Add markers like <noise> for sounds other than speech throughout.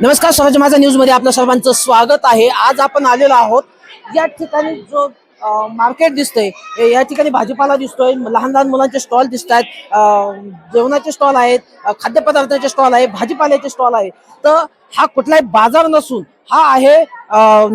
नमस्कार स्वराज्य माझा न्यूजमध्ये आपल्या सर्वांचं स्वागत आहे. आज आपण आलेलो आहोत या ठिकाणी जो मार्केट दिसतंय या ठिकाणी भाजीपाला दिसतोय. लहान लहान मुलांचे स्टॉल दिसत आहेत जेवणाचे स्टॉल आहेत खाद्यपदार्थाचे स्टॉल आहे भाजीपाल्याचे स्टॉल आहे. तर हा कुठलाही बाजार नसून हा आहे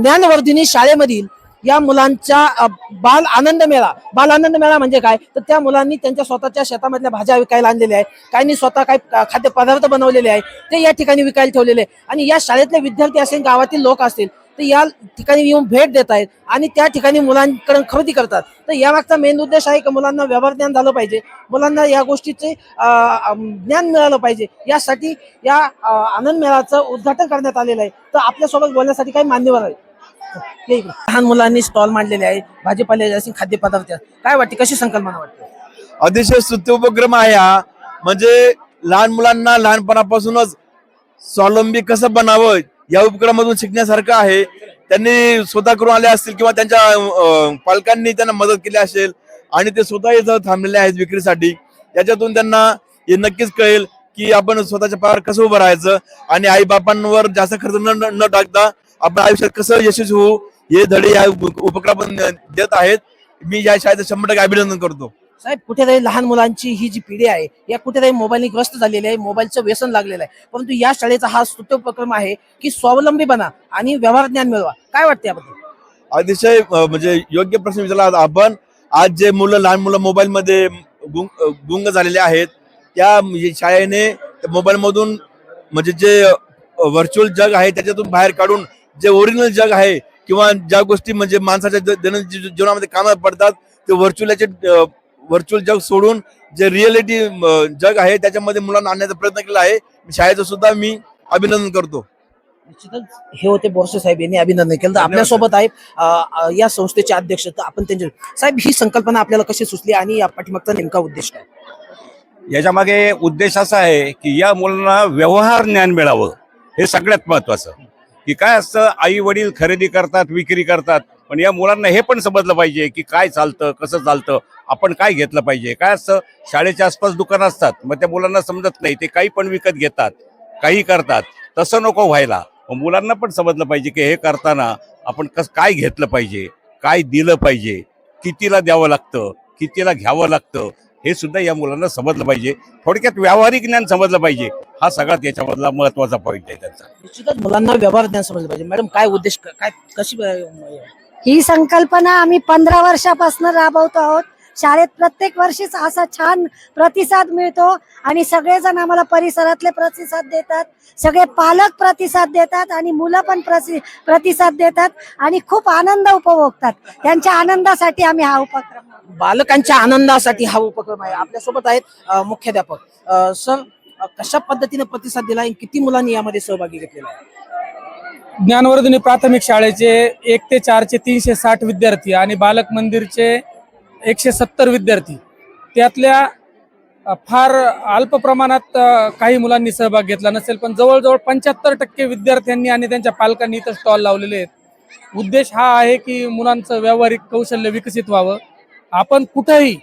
ज्ञानवर्धिनी शाळेमधील या मुलांच्या बाल आनंद मेळा. बाल आनंद मेळा म्हणजे काय? तर त्या मुलांनी त्यांच्या स्वतःच्या शेतामधल्या भाज्या विकायला आणलेल्या आहेत. काहींनी स्वतः काही खाद्यपदार्थ बनवलेले आहे ते या ठिकाणी विकायला ठेवलेले आहे आणि या शाळेतले विद्यार्थी असेल गावातील लोक असतील तर या ठिकाणी येऊन भेट देत आहेत आणि त्या ठिकाणी मुलांकडून खरेदी करतात. तर यामागचा मेन उद्देश आहे की मुलांना व्यवहार ज्ञान झालं पाहिजे. मुलांना या गोष्टीचे ज्ञान मिळालं पाहिजे. यासाठी या आनंद मेळाचं उद्घाटन करण्यात आलेलं आहे. तर आपल्यासोबत बोलण्यासाठी काही मान्यवर आहे लहान मुलांनी स्टॉल मांडलेले आहे भाजीपाल्याचे असे खाद्यपदार्थ. काय वाटते कशी संकल्पना वाटते? अतिशय स्तुत्य उपक्रम आहे हा. म्हणजे लहान मुलांना लहानपणापासूनच स्वावलंबी कसं बनावं या उपक्रमातून शिकण्यासारखं आहे. त्यांनी स्वतः करून आले असतील किंवा त्यांच्या पालकांनी त्यांना मदत केली असेल आणि ते स्वतः इथं थांबलेले आहेत विक्रीसाठी. याच्यातून त्यांना हे नक्कीच कळेल की आपण स्वतःच्या पायावर कसं उभं राहायचं आणि आई बापांवर जास्त खर्च न- न टाकता आपण आयुष्यात कसं यशस्वी होऊ हे धडे या उप- उपक्रम देत आहेत. मी या शाळेचं शंभर टक्के अभिनंदन करतो. साहेब कुठेतरी लहान मुलांची ही जी पिढी आहे या कुठेतरी मोबाईलने ग्रस्त झालेली आहे मोबाईलचं व्यसन लागलेलं आहे. परंतु या शाळेचा हा स्तुत्य उपक्रम आहे की स्वावलंबी बना आणि व्यवहार ज्ञान मिळवा. काय वाटते याबद्दल? अतिशय म्हणजे योग्य प्रश्न विचारला आपण आज जे मुलं लहान मुलं मोबाईल मध्ये गुंग गुंग झालेले आहेत त्या म्हणजे शाळेने मोबाईल मधून म्हणजे जे व्हर्च्युअल जग आहे त्याच्यातून बाहेर काढून जे ओरिजिनल जग आहे किंवा ज्या गोष्टी म्हणजे माणसाच्या द- दैनंदिन जीव- जीवनामध्ये कामात पडतात ते व्हर्च्युअलचे व्हर्च्युअल जग सोडून जे रिअलिटी जग आहे त्याच्यामध्ये मुलांना आणण्याचा प्रयत्न केला आहे. शाळेचं सुद्धा मी अभिनंदन करतो. निश्चितच. हे होते बोरसे साहेब यांनी अभिनंदन केलं. तर आपल्यासोबत आहे या संस्थेचे अध्यक्ष. तर आपण त्यांचे साहेब ही संकल्पना आपल्याला कशी सुचली आणि या पाठीमागचा नेमका उद्देश काय? याच्या मागे उद्देश असा आहे की या मुलांना व्यवहार ज्ञान मिळावं. हे सगळ्यात महत्वाचं. की काय असतं? आई वडील खरेदी करतात विक्री करतात. पण या मुलांना हे पण समजलं पाहिजे की काय चालतं कसं चालतं आपण काय घेतलं पाहिजे. काय असतं? शाळेच्या आसपास दुकान असतात. मग त्या मुलांना समजत नाही. ते काही पण विकत घेतात काही करतात. तसं नको व्हायला. मग मुलांना पण समजलं पाहिजे की हे करताना आपण कस काय घेतलं पाहिजे? काय दिलं पाहिजे? कितीला द्यावं लागतं? कितीला घ्यावं लागतं? हे सुद्धा या मुलांना समजलं पाहिजे. थोडक्यात व्यावहारिक ज्ञान समजलं पाहिजे. हा सगळ्यात याच्यामधला महत्त्वाचा पॉईंट आहे त्यांचा. निश्चितच मुलांना व्यवहार ज्ञान समजलं पाहिजे. मॅडम काय उद्देश काय कशी ही संकल्पना आम्ही पंधरा वर्षापासून राबवतो आहोत. शाळेत प्रत्येक वर्षीच असा छान प्रतिसाद मिळतो आणि सगळेजण आम्हाला परिसरातले प्रतिसाद देतात. सगळे पालक प्रतिसाद देतात आणि मुलं पण प्रसि प्रतिसाद देतात आणि खूप आनंद उपभोगतात. त्यांच्या आनंदासाठी आम्ही हा उपक्रम बालकांच्या आनंदासाठी हा उपक्रम आहे. आपल्यासोबत आहेत मुख्याध्यापक. सर कशा पद्धतीने प्रतिसाद दिला आणि किती मुलांनी यामध्ये सहभागी घेतलेला आहे? ज्ञानवर्धिनी प्राथमिक शाळेचे एक ते चारचे तीनशे साठ विद्यार्थी आणि बालक मंदिरचे एकशे सत्तर विद्यार्थी. त्यातल्या फार अल्प प्रमाणात काही मुलांनी सहभाग घेतला नसेल पण जवळजवळ पंच्याहत्तर टक्के विद्यार्थ्यांनी आणि त्यांच्या पालकांनी इथं स्टॉल लावलेले आहेत. उद्देश हा आहे की मुलांचं व्यावहारिक कौशल्य विकसित व्हावं. आपण कुठंही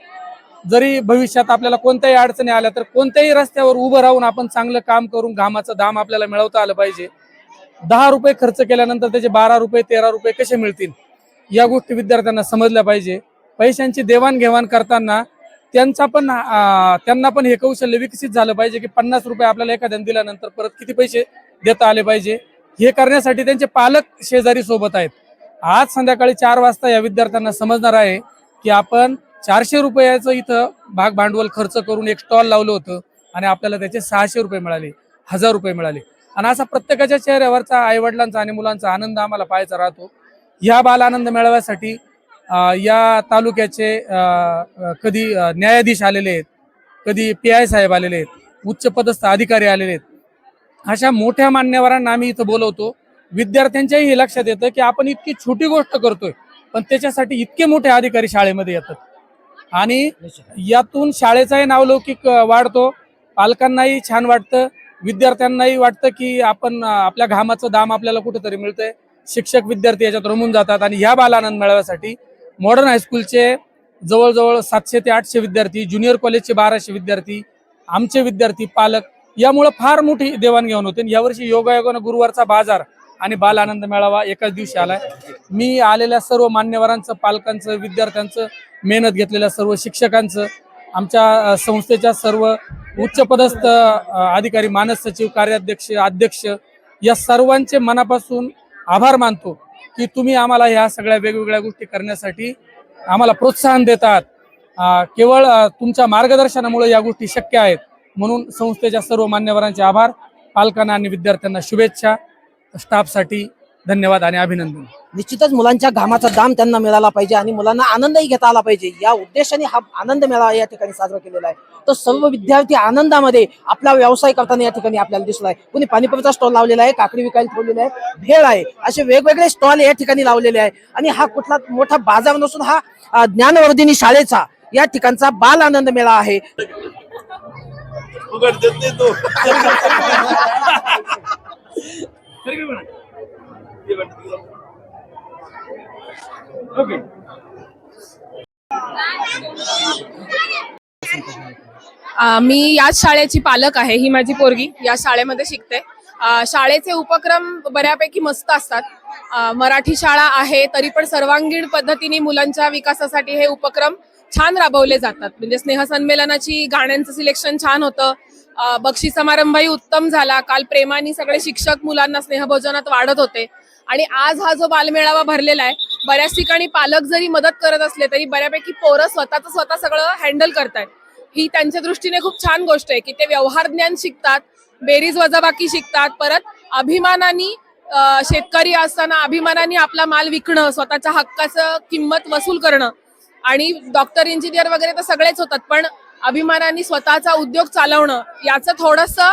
जरी भविष्यात आपल्याला कोणत्याही अडचणी आल्या तर कोणत्याही रस्त्यावर उभं राहून आपण चांगलं काम करून घामाचं दाम आपल्याला मिळवता आलं पाहिजे. दहा रुपये खर्च केल्यानंतर त्याचे बारा रुपये तेरा रुपये कसे मिळतील? या गोष्टी विद्यार्थ्यांना समजल्या पाहिजे. पैशांची देवाणघेवाण करताना त्यांचा पण त्यांना पण हे कौशल्य विकसित झालं पाहिजे की पन्नास रुपये आपल्याला एखाद्याने दिल्यानंतर परत किती पैसे देता आले पाहिजे. हे करण्यासाठी त्यांचे पालक शेजारी सोबत आहेत. आज संध्याकाळी चार वाजता या विद्यार्थ्यांना समजणार आहे की आपण चारशे रुपयाचं इथं भाग भांडवल खर्च करून एक स्टॉल लावलं होतं आणि आपल्याला त्याचे सहाशे रुपये मिळाले हजार रुपये मिळाले. आणि असा प्रत्येकाच्या चेहऱ्यावरचा आईवडिलांचा आणि मुलांचा आनंद आम्हाला पाहायचा राहतो. या बाल आनंद मिळवण्यासाठी या तालुक्याचे अं, कधी न्यायाधीश आलेले आहेत कधी पी आय साहेब आलेले आहेत उच्चपदस्थ अधिकारी आलेले आहेत अशा मोठ्या मान्यवरांना आम्ही इथं बोलवतो. विद्यार्थ्यांच्याही हे लक्षात येतं की आपण इतकी छोटी गोष्ट करतोय पण त्याच्यासाठी इतके मोठे अधिकारी शाळेमध्ये येतात. आणि यातून शाळेचाही नावलौकिक वाढतो पालकांनाही छान वाटतं विद्यार्थ्यांनाही वाटतं की आपण आपल्या घामाचं दाम आपल्याला कुठेतरी मिळतंय. शिक्षक विद्यार्थी याच्यात रमून जातात आणि ह्या बाल आनंद मेळाव्यासाठी मॉडर्न हायस्कूलचे जवळजवळ सातशे ते आठशे विद्यार्थी ज्युनियर कॉलेजचे बाराशे विद्यार्थी आमचे विद्यार्थी पालक यामुळं फार मोठी देवाणघेवाण होते. यावर्षी योगायोगानं गुरुवारचा बाजार आणि बाल आनंद मेळावा एकाच दिवशी आलाय. मी आलेल्या सर्व मान्यवरांचं पालकांचं विद्यार्थ्यांचं मेहनत घेतलेल्या सर्व शिक्षकांचं आमच्या संस्थेच्या सर्व उच्चपदस्थ अधिकारी मानस सचिव कार्याध्यक्ष अध्यक्ष या सर्वांचे मनापासून आभार मानतो. की तुम्ही आम्हाला ह्या सगळ्या वेगवेगळ्या गोष्टी करण्यासाठी आम्हाला प्रोत्साहन देतात. केवळ तुमच्या मार्गदर्शनामुळे या गोष्टी शक्य आहेत. म्हणून संस्थेच्या सर्व मान्यवरांचे आभार. पालकांना आणि विद्यार्थ्यांना शुभेच्छा. स्टाफसाठी धन्यवाद आणि अभिनंदन. निश्चितच मुलांच्या घामाचा दाम त्यांना मिळाला पाहिजे आणि मुलांना आनंदही घेता आला पाहिजे. या उद्देशाने हा आनंद मेळावा या ठिकाणी साजरा केलेला आहे. तर सर्व विद्यार्थी आनंदामध्ये आपला व्यवसाय करताना या ठिकाणी आपल्याला दिसला आहे कुणी पाणीपुरीचा स्टॉल लावलेला आहे काकडी विकायला ठेवलेला आहे भेळ आहे. असे वेगवेगळे स्टॉल या ठिकाणी लावलेले आहे. आणि हा कुठला मोठा बाजार नसून हा ज्ञानवर्धिनी शाळेचा या ठिकाणचा बाल आनंद मेळा आहे. <laughs> अ, मी याच शाळेची पालक आहे ही माझी पोरगी. या शाळेमध्ये शिकते. शाळेचे उपक्रम बऱ्यापैकी मस्त असतात. मराठी शाळा आहे तरी पण सर्वांगीण पद्धतीने मुलांच्या विकासासाठी हे उपक्रम छान राबवले जातात. म्हणजे स्नेहसंमेलनाची गाण्यांचं सिलेक्शन छान होतं. बक्षी समारंभही उत्तम झाला. काल प्रेमाने सगळे शिक्षक मुलांना स्नेहभोजनात वाढत होते. आणि आज हा जो बालमेळावा भरलेला आहे बऱ्याच ठिकाणी पालक जरी मदत करत असले तरी बऱ्यापैकी पोरं स्वतःचं स्वतः सगळं हँडल करतायत. ही त्यांच्या दृष्टीने खूप छान गोष्ट आहे की ते व्यवहार ज्ञान शिकतात बेरीज वजाबाकी शिकतात परत अभिमानानी शेतकरी असताना अभिमानाने आपला माल विकणं स्वतःच्या हक्काचं किंमत वसूल करणं आणि डॉक्टर इंजिनियर वगैरे तर सगळेच होतात पण अभिमानाने स्वतःचा उद्योग चालवणं याचं थोडंसं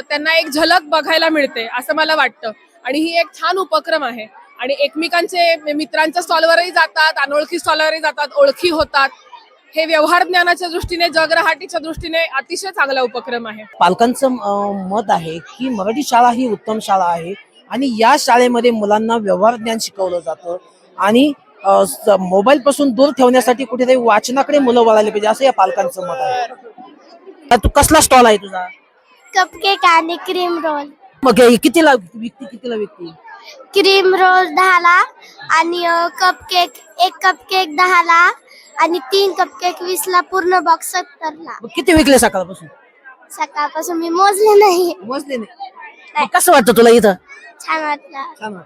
त्यांना एक झलक बघायला मिळते असं मला वाटतं. आणि ही एक छान उपक्रम आहे. आणि एकमेकांचे मित्रांच्या स्टॉलवरही जातात अनोळखी स्टॉलवरही जातात ओळखी होतात. हे व्यवहार ज्ञानाच्या दृष्टीने जगराहाटीच्या दृष्टीने अतिशय चांगला उपक्रम आहे. पालकांचं मत आहे की मराठी शाळा ही उत्तम शाळा आहे आणि या शाळेमध्ये मुलांना व्यवहार ज्ञान शिकवलं जातं आणि मोबाईल पासून दूर ठेवण्यासाठी कुठेतरी वाचनाकडे मुलं वळाली पाहिजे असं या पालकांचं मत आहे. तू कसला स्टॉल आहे तुझा? कपकेक आणि क्रीम रोल मग हे कितीला विकती कितीला विकती क्रीम रोल दहाला आणि कपकेक एक कपकेक दहाला आणि तीन कपकेक वीसला पूर्ण बॉक्स सत्तरला. मग किती विकले सकाळपासून? सकाळपासून मी मोजले नाही. मोजले नाही. मग कसं वाटतं तुला इथं? छान वाटलं.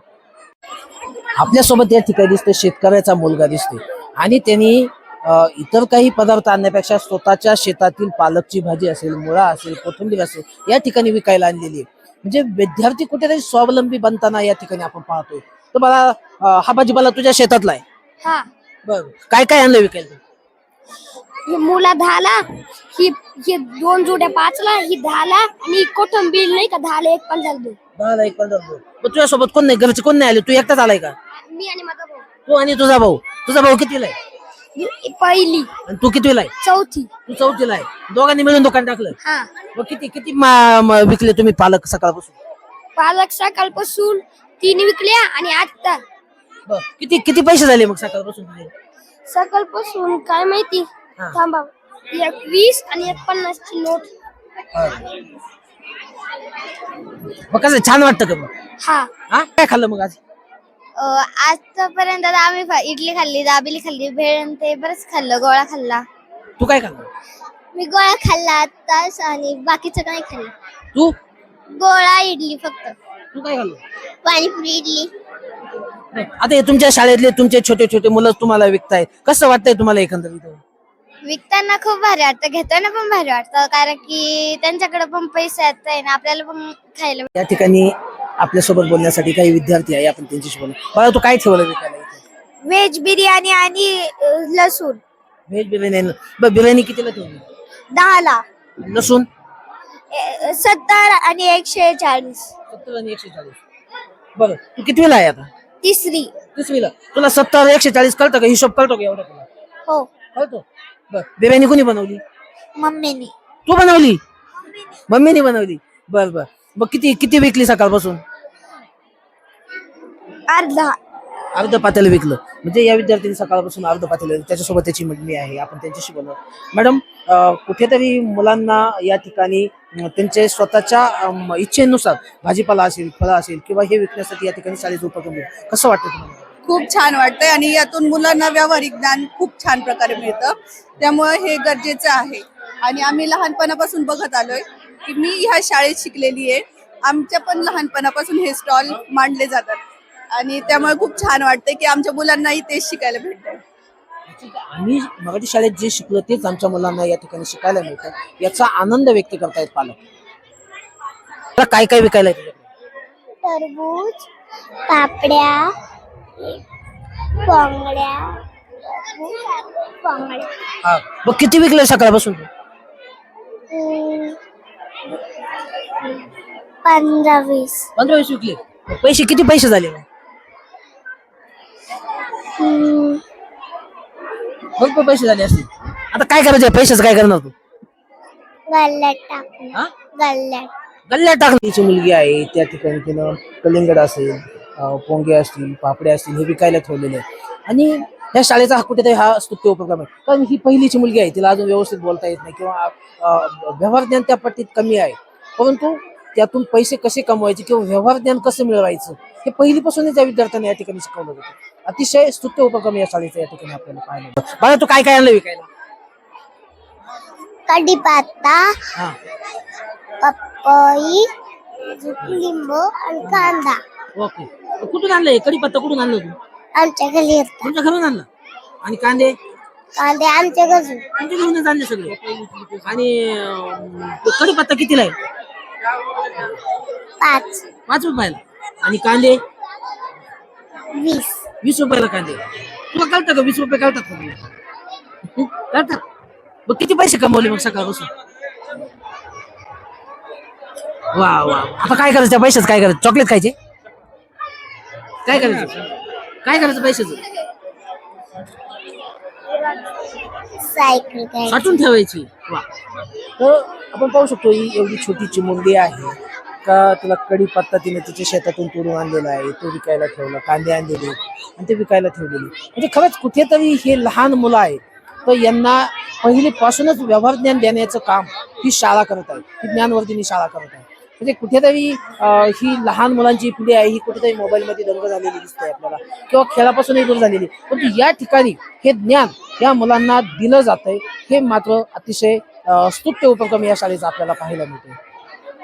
आपल्यासोबत या ठिकाणी दिसतोय शेतकऱ्याचा मुलगा दिसतोय. आणि त्यांनी अ, इतर काही पदार्थ आणण्यापेक्षा स्वतःच्या शेतातील पालकची भाजी असेल मुळा असेल कोथिंबीर असेल या ठिकाणी विकायला आणलेली आहे. म्हणजे विद्यार्थी कुठेतरी स्वावलंबी बनताना या ठिकाणी आपण पाहतोय. तर मला हा भाजीपाला तुझ्या शेतातला आहे हा. बर. काय काय आणलं विकायला? ही मुला दहाला ही ही दोन जोड्या पाचला ही दहाला आणि कोथंबीर नाही का? दहाला एक पंधरा दोन दहाला एक पंधरा दोन. मग तुझ्यासोबत कोण नाही? घरचे कोण नाही आले? तू एकटाच आलाय का? मी आणि माझा भाऊ. तू आणि तुझा भाऊ. तुझा भाऊ कितीला आहे? पहिली. आणि तू कितीला आहे? चौथी. तू चौथीला आहे. दोघांनी मिळून दुकान टाकलं. हा. मग किती किती मा- म- विकले तुम्ही पालक सकाळपासून? पालक सकाळपासून तीन विकल्या आणि आता बर. किती किती पैसे झाले मग सकाळपासून तुझे? सकाळपासून काय माहिती? हा. थांबा. एक वीस आणि एक पन्नासची नोट. मग कसं छान वाटतं का मग? हा. हा? काय खाल्लं मग आज? आजपर्यंत आम्ही फ- इडली खाल्ली दाबेली खाल्ली भेळ आणि ते बरंच खाल्लं गोळा खाल्ला. तू काय खाल्लं? मी गोळा खाल्ला आताच आणि बाकीचं काही खाल्लं. तू? गोळा इडली फक्त. तू काय खाल्लं? पाणीपुरी इडली. नाही. आता हे तुमच्या शाळेतले तुमचे छोटे छोटे मुलं तुम्हाला विकताय कसं वाटतंय तुम्हाला एकंदरीत? विकताना खूप भारी वाटतं घेताना पण भारी वाटतं कारण की त्यांच्याकडे पण पैसे येत आहे ना आपल्याला पण खायला या ठिकाणी आपल्यासोबत बोलण्यासाठी काही विद्यार्थी आहे आपण त्यांच्याशी बोलू. मला तू काय ठेवलं विकायला इथे? व्हेज बिर्याणी आणि अं, लसूण. व्हेज बिर्याणी आहे ना. बरं बिर्याणी कितीला ठेवली? दहाला. लसूण? ए- सत्तर आणि एकशे चाळीस. सत्तर आणि एकशे चाळीस. बरं तू कितवीला आहे आता? तिसरी. तिसवीला तुला सत्तर एकशे चाळीस कळतं का? हिशोब कळतो का एवढं तुला? हो. कळतो? बरं बिर्याणी कोणी बनवली? मम्मीनी. तू बनवली? मम्मीने बनवली. बर बर. मग किती किती विकली सकाळपासून? अर्धा. अर्ध पातेलं विकलं. म्हणजे या विद्यार्थ्यांनी सकाळपासून अर्ध पातेलं त्याच्यासोबत त्याची मंडळी आहे. आपण त्यांच्याशी बोलू मॅडम कुठेतरी मुलांना या ठिकाणी त्यांचे स्वतःच्या इच्छेनुसार भाजीपाला असेल फळं असेल किंवा हे विकण्यासाठी या ठिकाणी शाळेचं उपक्रम. कसं वाटतं तुम्हाला? खूप छान वाटतंय आणि यातून मुलांना व्यावहारिक ज्ञान खूप छान प्रकारे मिळतं. त्यामुळे हे गरजेचं आहे. आणि आम्ही लहानपणापासून बघत आलोय. की मी ह्या शाळेत शिकलेली आहे. आमच्या पण लहानपणापासून हे स्टॉल मांडले जातात. आणि त्यामुळे खूप छान वाटतंय की आमच्या मुलांनाही तेच शिकायला भेटतंय. आम्ही मराठी शाळेत जे शिकलो तेच आमच्या मुलांना या ठिकाणी शिकायला मिळतं. याचा आनंद व्यक्त करतायत पालक. काय काय विकायला? टरबूज पापड्या हा. मग किती विकले सकाळपासून पंधरा वीस. पंधरा वीस विकले. मग पैसे किती पैसे झाले मग? हम्म, भरपूर पैसे झाले असतील. आता काय करायचं? पैशाचं काय करणार तू? गल्ल्यात टाकलं हा? गल्ल्यात. गल्ल्या टाकलीची मुलगी आहे त्या ठिकाणी तिनं कलिंगड असेल अं, पोंगे असतील पापडे असतील हे विकायला ठेवलेले आहे आणि या शाळेचा हा कुठेतरी हा स्तुत्य उपक्रम आहे. कारण ही पहिलीची मुलगी आहे तिला अजून व्यवस्थित बोलता येत नाही किंवा व्यवहार ज्ञान त्या पट्टीत कमी आहे. परंतु त्यातून पैसे कसे कमवायचे किंवा व्यवहार ज्ञान कसं मिळवायचं हे पहिलीपासूनच या विद्यार्थ्यांना या ठिकाणी शिकवलं जातं. अतिशय स्तुत्य उपक्रम या शाळेचा या ठिकाणी आपल्याला पाहायला. बाळा तू काय काय आणलं विकायला? कढीपत्ता पपई लिंबू आणि कांदा. ओके. कुठून आणलंय? कढीपत्ता कुठून आणलं तू? आमच्या घरी येतात. तुमच्या घरून आणलं? आणि कांदे? कांदे आमच्या घरी तुमच्या घरूनच आणले सगळे. आणि अं, कढीपत्ता कितीला आहे? पाच. पाच रुपयाला. आणि कांदे? वीस. वीस रुपयाला कांदे. तुला कळतं का वीस रुपये कळतात का? तुला हं? कळतात मग किती पैसे कमवले मग सकाळपासून? वा वा. आता काय करायचं? त्या पैशाचं काय करायचं? चॉकलेट खायचे? काय करायचं? काय करायचं पैशाचं? सायकल काय साठवून ठेवायची. वा. तर आपण पाहू शकतो ही एवढी छोटी चिमुरडी आहे का तिला कढीपत्ता तिने तिच्या शेतातून तोडून आणलेला आहे तो विकायला ठेवला कांदे आणलेले आणि ते विकायला ठेवलेले म्हणजे खरंच कुठेतरी हे लहान मुलं आहेत तर यांना पहिलीपासूनच व्यवहार ज्ञान देण्याचं काम ही शाळा करत आहे ही ज्ञानवर्धिनी शाळा करत आहे म्हणजे कुठेतरी ही लहान मुलांची पिढी आहे ही कुठेतरी मोबाईलमध्ये दंग झालेली दिसते आपल्याला. किंवा खेळापासूनही दूर झालेली. परंतु या ठिकाणी हे ज्ञान या मुलांना दिलं जातंय हे मात्र अतिशय स्तुत्य उपक्रम या शाळेचा आपल्याला पाहायला मिळतो